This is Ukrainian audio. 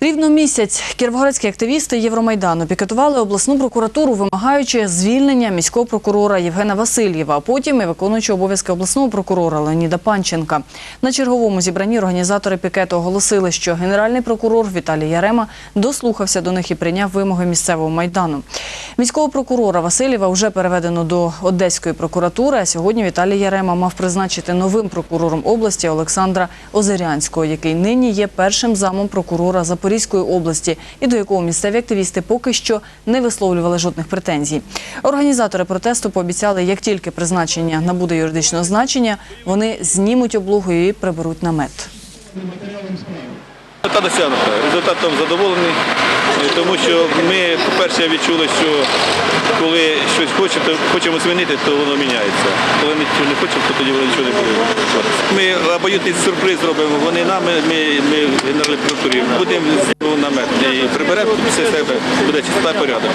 Рівно місяць кіровоградські активісти Євромайдану пікетували обласну прокуратуру, вимагаючи звільнення міського прокурора Євгена Васильєва, а потім і виконуючого обов'язки обласного прокурора Леоніда Панченка. На черговому зібранні організатори пікету оголосили, що генеральний прокурор Віталій Ярема дослухався до них і прийняв вимоги місцевого майдану. Міського прокурора Васильєва вже переведено до Одеської прокуратури. А сьогодні Віталій Ярема мав призначити новим прокурором області Олександра Озерянського, який нині є першим замом прокурора Запорізької області, і до якого місцеві активісти поки що не висловлювали жодних претензій. Організатори протесту пообіцяли, як тільки призначення набуде юридичного значення, вони знімуть облогу і приберуть намет. Та досягнута. Результатом задоволений, е, тому що ми, по-перше, відчули, що коли щось хочемо, хочемо змінити, то воно міняється. Нічого не хочемо, то тоді вони нічого не буде. Ми обоюдний сюрприз робимо. Вони нам, ми, ми в генеральній будемо намет і приберемо все себе, буде чиста порядок.